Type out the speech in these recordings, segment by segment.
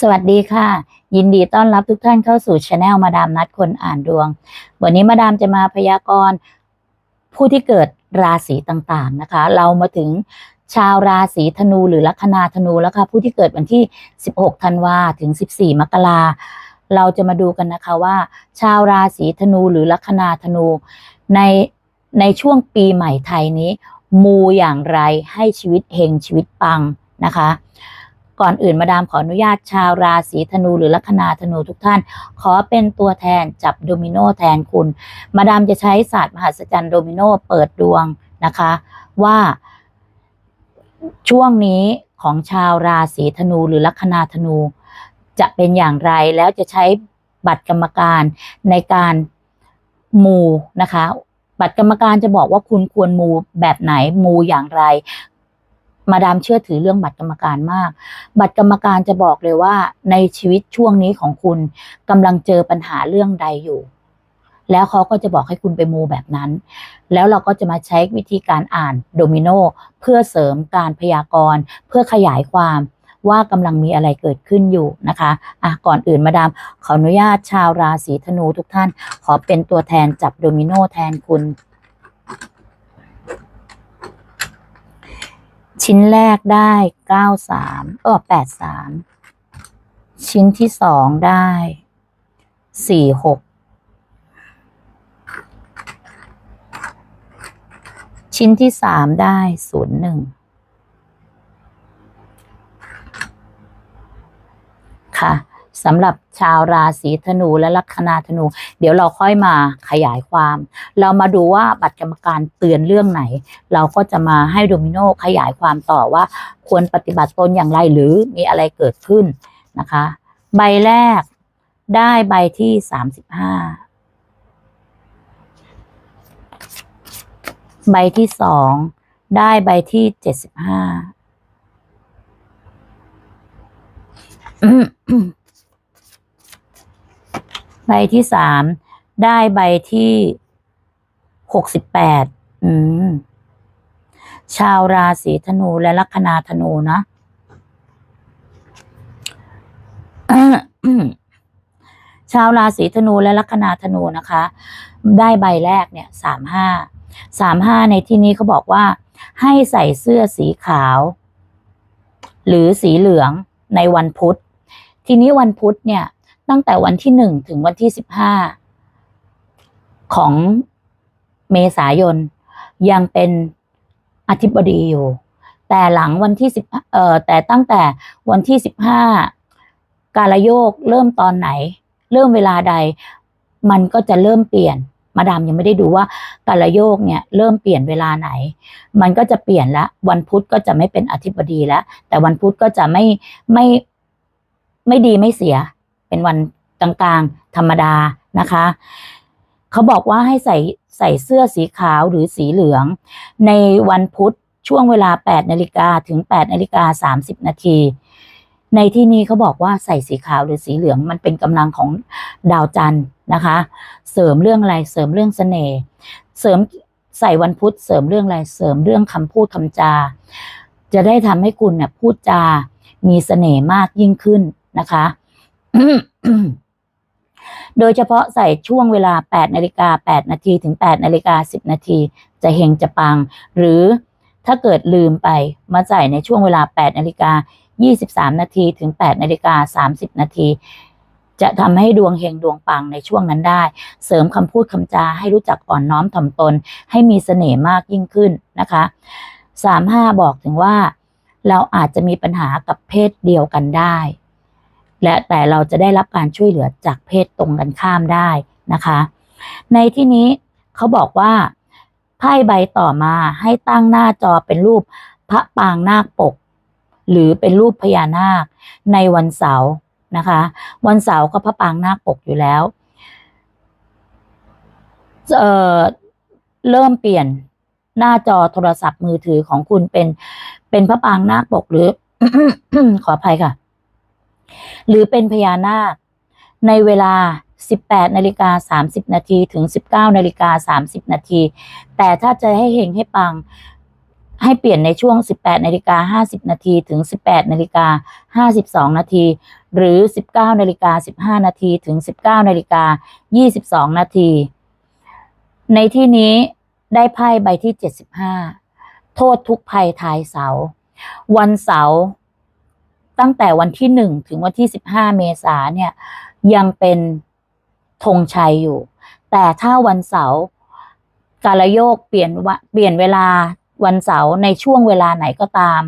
สวัสดีค่ะ ยินดีต้อนรับทุกท่านเข้าสู่ช anel มาดามนัดคนอ่านดวง วันนี้มาดามจะมาพยากรณ์ผู้ที่เกิดราศีต่างๆนะคะ เรามาถึงชาวราศีธนูหรือลัคนาธนูแล้วค่ะผู้ที่เกิดวันที่ 16 ธันวาถึง 14 มกราเราจะมาดูกันนะคะว่า ชาวราศีธนูหรือลัคนาธนู ในในช่วงปีใหม่ไทยนี้ มูอย่างไรให้ชีวิตเฮงชีวิตปังนะคะ ก่อนอื่นมาดามขออนุญาตชาวราศีธนูหรือลัคนาธนูทุกท่าน ขอเป็นตัวแทนจับโดมิโนแทนคุณ มาดามจะใช้ศาสตร์มหัศจรรย์โดมิโนเปิดดวงนะคะ ว่าช่วงนี้ของชาวราศีธนูหรือลัคนาธนู จะเป็นอย่างไรแล้วจะใช้บัตรกรรมการในการมูนะคะ บัตรกรรมการจะบอกว่าคุณควรมูแบบไหนมูอย่างไร มาดามเชื่อถือเรื่องบัตรกรรมการมาก บัตรกรรมการจะบอกเลยว่า ในชีวิตช่วงนี้ของคุณกำลังเจอปัญหาเรื่องใดอยู่ แล้วเขาก็จะบอกให้คุณไปมูแบบนั้น แล้วเราก็จะมาใช้วิธีการอ่านโดมิโนเพื่อเสริมการพยากรณ์ เพื่อขยายความว่ากำลังมีอะไรเกิดขึ้นอยู่นะคะอะก่อนอื่นมาดาม ขออนุญาตชาวราศีธนูทุกท่าน ขอเป็นตัวแทนจับโดมิโนแทนคุณ ชิ้นแรกได้เก้าสามเออแปดสามชิ้นที่สองได้สี่หกชิ้นที่สามได้ศูนย์หนึ่งค่ะ สำหรับชาวราศีธนูและลัคนาธนู เดี๋ยวเราค่อยมาขยายความ เรามาดูว่าบัตรกรรมการเตือนเรื่องไหน เราก็จะมาให้โดมิโนขยายความต่อว่า ควรปฏิบัติตนอย่างไรหรือมีอะไรเกิดขึ้นนะคะ ใบแรกได้ใบที่สามสิบห้าใบที่สองได้ใบที่เจ็ดสิบห้า ใบที่สามได้ใบที่หกสิบแปดอืม ชาวราศีธนูและลัคนาธนูนะชาวราศีธนูและลัคนาธนูนะคะ ได้ใบแรกเนี่ยสามห้าสามห้าในที่นี้เขาบอกว่า ให้ใส่เสื้อสีขาว หรือสีเหลืองในวันพุธ ทีนี้วันพุธเนี่ย ตั้งแต่วันที่หนึ่งถึงวันที่สิบห้าของเมษายนยังเป็นอธิบดีอยู่ แต่หลังวันที่สิบเอ่อแต่ตั้งแต่วันที่สิบห้ากาลโยกเริ่มตอนไหน เริ่มเวลาใด มันก็จะเริ่มเปลี่ยน มาดามยังไม่ได้ดูว่ากาลโยกเนี่ยเริ่มเปลี่ยนเวลาไหน มันก็จะเปลี่ยนละวันพุธก็จะไม่เป็นอธิบดีแล้วแต่วันพุธก็จะไม่ไม่ไม่ดีไม่เสีย เป็นวันกลางๆ ธรรมดานะคะ เขาบอกว่าให้ใส่ใส่เสื้อสีขาวหรือสีเหลือง ในวันพุธช่วงเวลา 8นาฬิกาถึง8นาฬิกา30 นาทีในที่นี้เขาบอกว่าใส่สีขาวหรือสีเหลืองมันเป็นกำลังของดาวจันทร์นะคะ เสริมเรื่องอะไรเสริมเรื่องเสน่ห์เสริมใส่วันพุธเสริมเรื่องอะไรเสริมเรื่องคำพูดคำจา จะได้ทำให้คุณเนี่ยพูดจา มีเสน่ห์มากยิ่งขึ้นนะคะ โดยเฉพาะใส่ช่วงเวลา 8 นาฬิกา 8 นาทีถึง 8 นาฬิกา 10 นาที จะเฮงจะปัง หรือถ้าเกิดลืมไปมาใส่ในช่วงเวลา 8 นาฬิกา 23 นาทีถึง 8 นาฬิกา 30 นาที จะทำให้ดวงเฮงดวงปังในช่วงนั้นได้ เสริมคำพูดคำจาให้รู้จักอ่อนน้อมถ่อมตน ให้มีเสน่ห์มากยิ่งขึ้นนะคะ35บอกถึงว่า เราอาจจะมีปัญหากับเพศเดียวกันได้ และแต่เราจะได้รับการช่วยเหลือจากเพศตรงกันข้ามได้นะคะ ในที่นี้เขาบอกว่าไพ่ใบต่อมาให้ตั้งหน้าจอเป็นรูปพระปางนาคปก หรือเป็นรูปพญานาคในวันเสาร์นะคะ วันเสาร์ก็พระปางนาคปกอยู่แล้วเอ่อเริ่มเปลี่ยนหน้าจอโทรศัพท์มือถือของคุณเป็นเป็นพระปางนาคปกหรือ ขออภัยค่ะ หรือเป็นพญานาค ในเวลา 18นาฬิกา30 นาทีถึง 19นาฬิกา30 นาทีแต่ถ้าจะให้เฮงให้ปังให้เปลี่ยนในช่วง 18นาฬิกา50 นาทีถึง 18นาฬิกา52 นาที หรือ 19นาฬิกา15 นาทีถึง 19นาฬิกา22 นาที ในที่นี้ได้ไพ่ใบที่ 75 โทษทุกภัยทายเสา วันเสาร์ ตั้งแต่วันที่1ถึงวันที่15เมษาเนี่ย ยังเป็นธงชัยอยู่ แต่ถ้าวันเสาร์กาลโยกเปลี่ยนวเปลี่ยนเวลาวันเสาร์ในช่วงเวลาไหนก็ตาม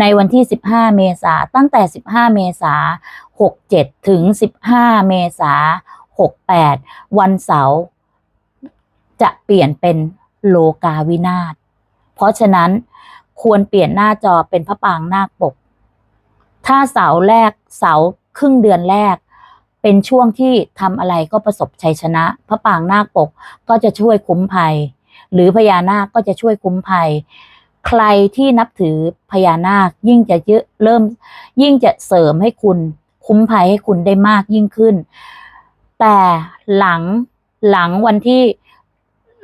ในวันที่ 15 เมษาตั้งแต่ 15 เมษา67 ถึง 15 เมษา68 วันเสาร์จะเปลี่ยนเป็นโลกาวินาศเพราะฉะนั้นควรเปลี่ยนหน้าจอเป็นพระปางนาคปก ถ้าเสาแรกเสาครึ่งเดือนแรก เป็นช่วงที่ทำอะไรก็ประสบชัยชนะ พระปางนาคปกก็จะช่วยคุ้มภัย หรือพญานาคก็จะช่วยคุ้มภัย ใครที่นับถือพญานาคยิ่งจะเยอะเริ่ม ยิ่งจะเสริมให้คุณคุ้มภัยให้คุณได้มากยิ่งขึ้น แต่หลังหลังวันที่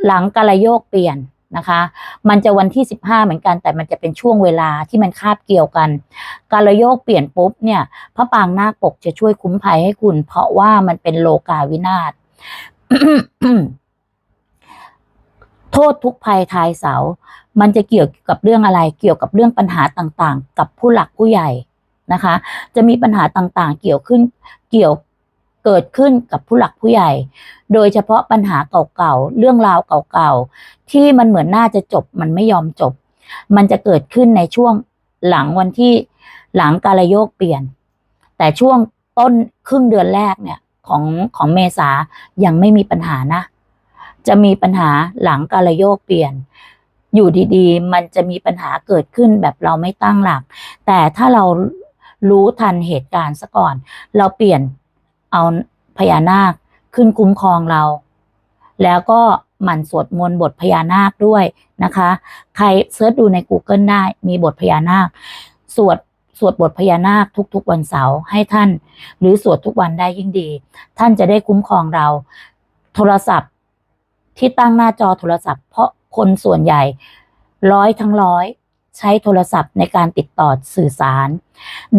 หลังกาลโยกเปลี่ยน นะคะ มันจะวันที่ 15 เหมือนกัน แต่มันจะเป็นช่วงเวลาที่มันคาบเกี่ยวกัน กาลโยกเปลี่ยนปุ๊บเนี่ยพระปางนาคปกจะช่วยคุ้มภัยให้คุณ เพราะว่ามันเป็นโลกาวินาศโทษทุกภัยทายเสา มันจะเกี่ยวกับเรื่องอะไร เกี่ยวกับเรื่องปัญหาต่างๆ กับผู้หลักผู้ใหญ่นะคะ จะมีปัญหาต่างๆ เกี่ยวขึ้น เกี่ยว เกิดขึ้นกับผู้หลักผู้ใหญ่ โดยเฉพาะปัญหาเก่าๆ เรื่องราวเก่าๆ ที่มันเหมือนน่าจะจบมันไม่ยอมจบ มันจะเกิดขึ้นในช่วงหลังวันที่หลังกาลโยกเปลี่ยน แต่ช่วงต้นครึ่งเดือนแรกเนี่ยของของเมษายังไม่มีปัญหานะ จะมีปัญหาหลังกาลโยกเปลี่ยน อยู่ดีๆ มันจะมีปัญหาเกิดขึ้นแบบเราไม่ตั้งหลัก แต่ถ้าเรารู้ทันเหตุการณ์ซะก่อน เราเปลี่ยน เอาพญานาคขึ้นคุ้มครองเรา แล้วก็หมั่นสวดมนต์บทพญานาคด้วยนะคะ ใครเซิร์ชดูใน Google ได้มีบทพญานาค สวดสวดบทพญานาคทุกๆวันเสาร์ให้ท่าน หรือสวดทุกวันได้ยิ่งดี ท่านจะได้คุ้มครองเรา โทรศัพท์ที่ตั้งหน้าจอโทรศัพท์ เพราะคนส่วนใหญ่ร้อยทั้งร้อยใช้โทรศัพท์ในการติดต่อสื่อสาร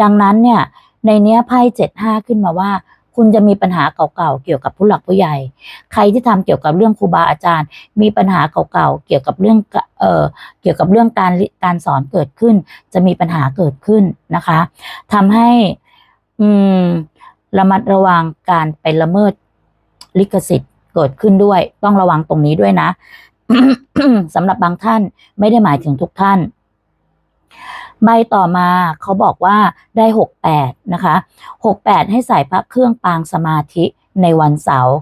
ดังนั้นเนี่ยในเนี้ยไพ่เจ็ดห้าขึ้นมาว่า คุณจะมีปัญหาเก่าๆเกี่ยวกับผู้หลักผู้ใหญ่ ใครที่ทำเกี่ยวกับเรื่องครูบาอาจารย์ มีปัญหาเก่าๆเกี่ยวกับเรื่องเอ่อเกี่ยวกับเรื่องการการสอนเกิดขึ้น จะมีปัญหาเกิดขึ้นนะคะทำให้อืมระมัดระวังการไปละเมิดลิขสิทธิ์เกิดขึ้นด้วย ต้องระวังตรงนี้ด้วยนะสำหรับบางท่านไม่ได้หมายถึงทุกท่าน ใบต่อมาเขาบอกว่าได้หกแปดนะคะหกแปดให้ใส่พระเครื่องปางสมาธิในวันเสาร์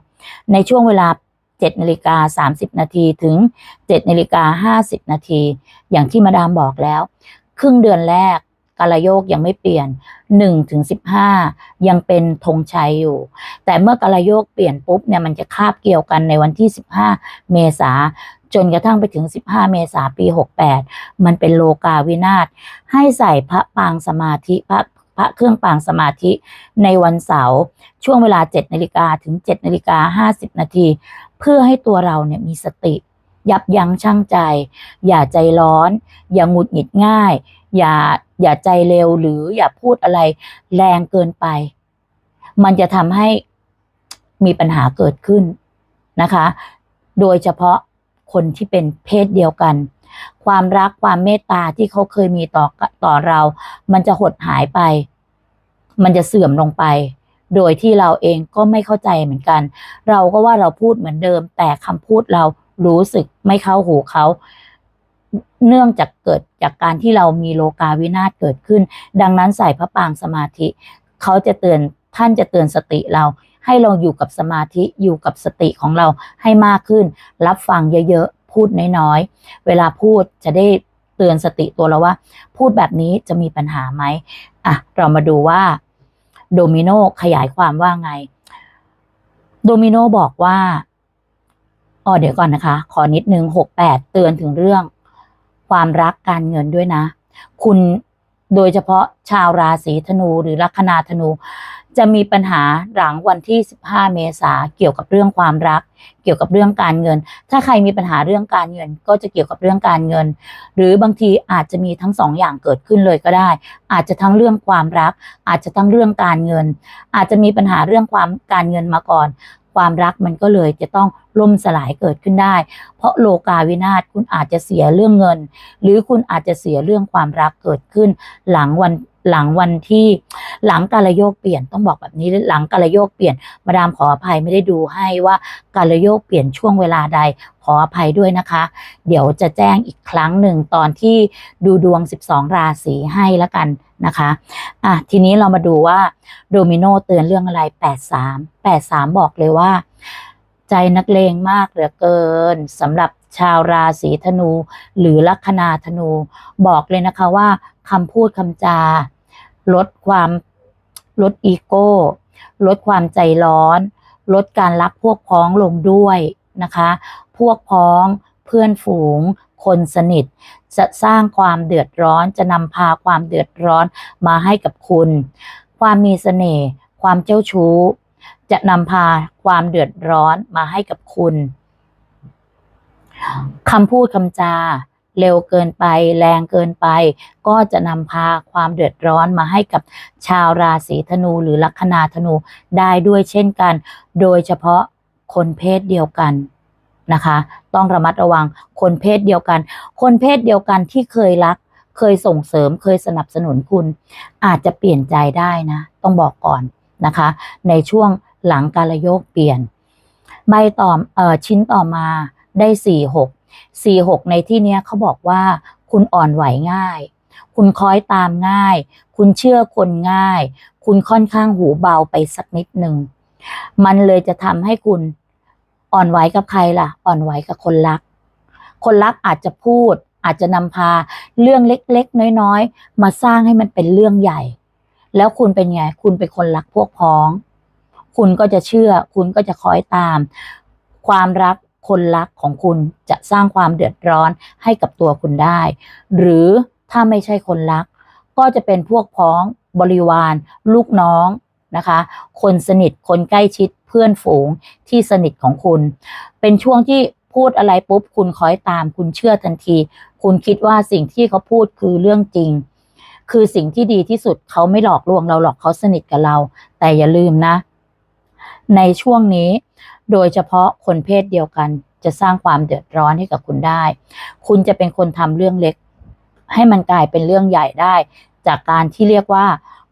ในช่วงเวลา7นาฬิกา30 นาทีถึง7นาฬิกา50 นาที อย่างที่มาดามบอกแล้ว ครึ่งเดือนแรก กาลโยกยังไม่เปลี่ยน1ถึง15 ยังเป็นธงชัยอยู่ แต่เมื่อกาลโยกเปลี่ยนปุ๊บเนี่ยมันจะคาบเกี่ยวกันในวันที่ 15 เมษาจนกระทั่งไปถึง 15 เมษาปี 68 มันเป็นโลกาวินาศให้ใส่พระปางสมาธิพระพระเครื่องปางสมาธิในวันเสาร์ช่วงเวลา7นาฬิกาถึง7นาฬิกา50 นาที เพื่อให้ตัวเราเนี่ยมีสติ ยับยั้งชั่งใจ อย่าใจร้อน อย่าหงุดหงิดง่าย อย่า อย่าใจเร็วหรืออย่าพูดอะไรแรงเกินไป มันจะทำให้มีปัญหาเกิดขึ้นนะคะ โดยเฉพาะคนที่เป็นเพศเดียวกัน ความรักความเมตตาที่เขาเคยมีต่อต่อเรา มันจะหดหายไป มันจะเสื่อมลงไป โดยที่เราเองก็ไม่เข้าใจเหมือนกัน เราก็ว่าเราพูดเหมือนเดิม แต่คำพูดเรารู้สึกไม่เข้าหูเขา เนื่องจากเกิดจากการที่เรามีโลกาวินาศเกิดขึ้น ดังนั้นใส่พระปางสมาธิ เขาจะเตือนท่านจะเตือนสติเรา ให้เราอยู่กับสมาธิอยู่กับสติของเราให้มากขึ้น รับฟังเยอะๆ พูดน้อยๆ เวลาพูดจะได้เตือนสติตัวเราว่า พูดแบบนี้จะมีปัญหาไหมอะเรามาดูว่าโดมิโนขยายความว่าไง โดมิโนบอกว่าอ๋อเดี๋ยวก่อนนะคะ ขอนิดนึงหกแปดเตือนถึงเรื่อง ความรักการเงินด้วยนะ คุณโดยเฉพาะชาวราศีธนูหรือลัคนาธนู จะมีปัญหาหลังวันที่ 15 เมษาเกี่ยวกับเรื่องความรัก เกี่ยวกับเรื่องการเงิน ถ้าใครมีปัญหาเรื่องการเงิน ก็จะเกี่ยวกับเรื่องการเงิน หรือบางทีอาจจะมีทั้งสองอย่างเกิดขึ้นเลยก็ได้ อาจจะทั้งเรื่องความรัก อาจจะทั้งเรื่องการเงิน อาจจะมีปัญหาเรื่องความการเงินมาก่อน ความรักมันก็เลยจะต้องล่มสลายเกิดขึ้นได้ เพราะโลกาวินาศคุณอาจจะเสียเรื่องเงิน หรือคุณอาจจะเสียเรื่องความรักเกิดขึ้นหลังวัน หลังวันที่หลังกาลโยกเปลี่ยนต้องบอกแบบนี้หลังกาลโยกเปลี่ยน มาดามขออภัยไม่ได้ดูให้ว่ากาลโยกเปลี่ยนช่วงเวลาใดขออภัยด้วยนะคะ เดี๋ยวจะแจ้งอีกครั้งหนึ่งตอนที่ดูดวง 12 ราศีให้แล้วกันนะคะอะทีนี้เรามาดูว่าโดมิโนเตือนเรื่องอะไร 83 83 บอกเลยว่า ใจนักเลงมากเหลือเกินสำหรับชาวราศีธนู หรือลัคนาธนู บอกเลยนะคะว่าคำพูดคำจา ลดความลดอีโก้ ลดความใจร้อน ลดการรักพวกพ้องลงด้วยนะคะ พวกพ้องเพื่อนฝูง คนสนิท จะสร้างความเดือดร้อนจะนำพาความเดือดร้อนมาให้กับคุณ ความมีเสน่ห์ ความเจ้าชู้ จะนำพาความเดือดร้อนมาให้กับคุณคำพูดคำจา เร็วเกินไป แรงเกินไป ก็จะนำพาความเดือดร้อนมาให้กับชาวราศีธนูหรือลัคนาธนูได้ด้วยเช่นกัน โดยเฉพาะคนเพศเดียวกันนะคะ ต้องระมัดระวังคนเพศเดียวกัน คนเพศเดียวกันที่เคยรัก เคยส่งเสริมเคยสนับสนุนคุณ อาจจะเปลี่ยนใจได้นะ ต้องบอกก่อนนะคะ ในช่วงหลังการโยกเปลี่ยน ใบต่อออชิ้นต่อมาได้สี่หก สี่หกในที่เนี้ยเขาบอกว่า คุณอ่อนไหวง่าย คุณคล้อยตามง่าย คุณเชื่อคนง่าย คุณค่อนข้างหูเบาไปสักนิดหนึ่ง มันเลยจะทำให้คุณอ่อนไหวกับใครล่ะ อ่อนไหวกับคนรัก คนรักอาจจะพูด อาจจะนำพาเรื่องเล็กๆ น้อยๆ มาสร้างให้มันเป็นเรื่องใหญ่ แล้วคุณเป็นไง คุณเป็นคนรักพวกพ้อง คุณก็จะเชื่อ คุณก็จะคอยตาม ความรัก คนรักของคุณจะสร้างความเดือดร้อนให้กับตัวคุณได้ หรือถ้าไม่ใช่คนรัก ก็จะเป็นพวกพ้องบริวาร ลูกน้องนะคะ คนสนิทคนใกล้ชิดเพื่อนฝูงที่สนิทของคุณ เป็นช่วงที่พูดอะไรปุ๊บ คุณคอยตาม คุณเชื่อทันที คุณคิดว่าสิ่งที่เขาพูดคือเรื่องจริง คือสิ่งที่ดีที่สุดเขาไม่หลอกลวงเราหรอกเขาสนิทกับเรา แต่อย่าลืมนะ ในช่วงนี้ โดยเฉพาะคนเพศเดียวกันจะสร้างความเดือดร้อนให้กับคุณได้ คุณจะเป็นคนทำเรื่องเล็ก ให้มันกลายเป็นเรื่องใหญ่ได้ จากการที่เรียกว่า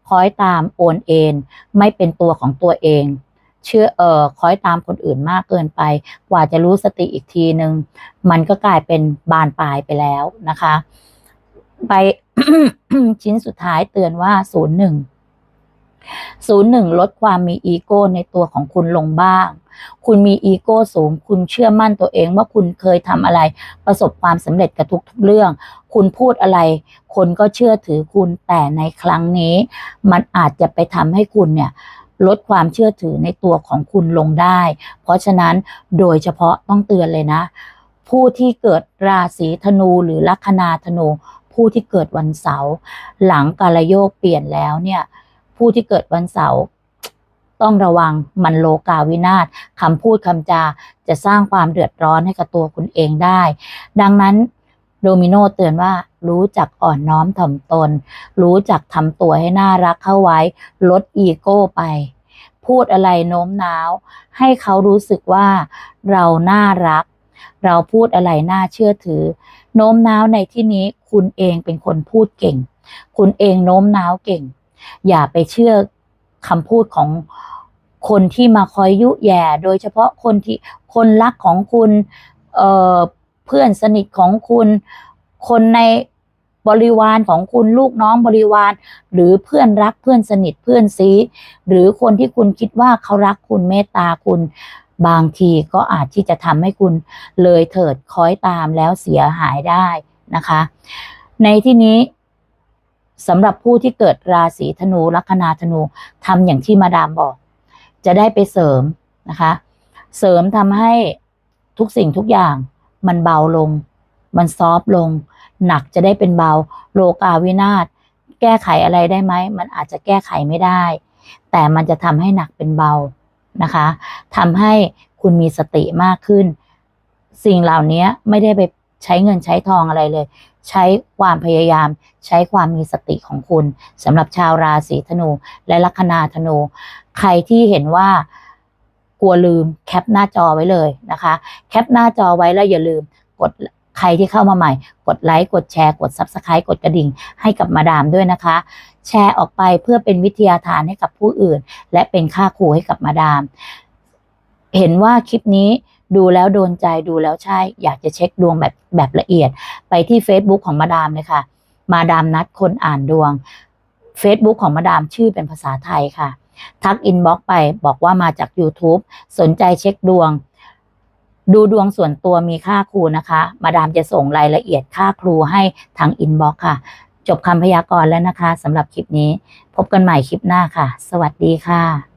คอยตามโอนเอ็นไม่เป็นตัวของตัวเอง เชื่อเออคอยตามคนอื่นมากเกินไป กว่าจะรู้สติอีกทีหนึ่งมันก็กลายเป็นบานปลายไปแล้วนะคะ ไปชิ้นสุดท้ายเตือนว่าศูนย์หนึ่ง ศูนย์หนึ่งลดความมีอีโก้ในตัวของคุณลงบ้าง คุณมีอีโก้สูง คุณเชื่อมั่นตัวเองว่าคุณเคยทำอะไร ประสบความสำเร็จกับทุกๆเรื่อง คุณพูดอะไร คนก็เชื่อถือคุณแต่ในครั้งนี้ มันอาจจะไปทำให้คุณเนี่ยลดความเชื่อถือในตัวของคุณลงได้ เพราะฉะนั้นโดยเฉพาะต้องเตือนเลยนะ ผู้ที่เกิดราศีธนูหรือลัคนาธนู ผู้ที่เกิดวันเสาร์หลังกาลโยกเปลี่ยนแล้วเนี่ย ผู้ที่เกิดวันเสาร์ต้องระวังมันโลกาวินาศคำพูดคำจาจะสร้างความเดือดร้อนให้กับตัวคุณเองได้ ดังนั้นโดมิโนเตือนว่ารู้จักอ่อนน้อมถ่อมตน รู้จักทำตัวให้น่ารักเข้าไว้ ลดอีโก้ไป พูดอะไรโน้มน้าว ให้เขารู้สึกว่าเราน่ารัก เราพูดอะไรน่าเชื่อถือ โน้มน้าวในที่นี้คุณเองเป็นคนพูดเก่ง คุณเองโน้มน้าวเก่ง อย่าไปเชื่อคำพูดของคนที่มาคอยยุแย่โดยเฉพาะคนที่คนรักของคุณเเพื่อนสนิทของคุณ คนในบริวารของคุณลูกน้องบริวาร หรือเพื่อนรักเพื่อนสนิทเพื่อนซีหรือคนที่คุณคิดว่าเขารักคุณเมตตาคุณบางทีก็อาจที่จะทำให้คุณเลยเถิดคอยตามแล้วเสียหายได้นะคะ ในที่นี้ สำหรับผู้ที่เกิดราศีธนูลัคนาธนูทำอย่างที่มาดามบอก จะได้ไปเสริมนะคะ เสริมทำให้ทุกสิ่งทุกอย่างมันเบาลง มันซอฟต์ลง หนักจะได้เป็นเบา โลกาวินาศแก้ไขอะไรได้ไหม มันอาจจะแก้ไขไม่ได้ แต่มันจะทำให้หนักเป็นเบานะคะทำให้คุณมีสติมากขึ้น สิ่งเหล่านี้ไม่ได้ไปใช้เงินใช้ทองอะไรเลย ใช้ความพยายาม ใช้ความมีสติของคุณสำหรับชาวราศีธนู และลัคนาธนู ใครที่เห็นว่ากลัวลืมแคปหน้าจอไว้เลยนะคะ แคปหน้าจอไว้แล้วอย่าลืมกดใครที่เข้ามาใหม่ กดไลค์ กดแชร์ กด Subscribe กดกระดิ่ง ให้กับมาดามด้วยนะคะ แชร์ออกไปเพื่อเป็นวิทยาทานให้กับผู้อื่น และเป็นค่าครูให้กับมาดาม เห็นว่าคลิปนี้ ดูแล้วโดนใจดูแล้วใช่ อยากจะเช็คดวงแบบแบบละเอียด ไปที่ Facebook ของมาดามเลยค่ะ มาดามนัดคนอ่านดวง Facebook ของมาดามชื่อเป็นภาษาไทยค่ะ ทักอินบ็อกไปบอกว่ามาจาก YouTube สนใจเช็คดวง ดูดวงส่วนตัวมีค่าครูนะคะ มาดามจะส่งรายละเอียดค่าครูให้ทางอินบ็อกค่ะ จบคำพยากรณ์แล้วนะคะสำหรับคลิปนี้ พบกันใหม่คลิปหน้าค่ะ สวัสดีค่ะ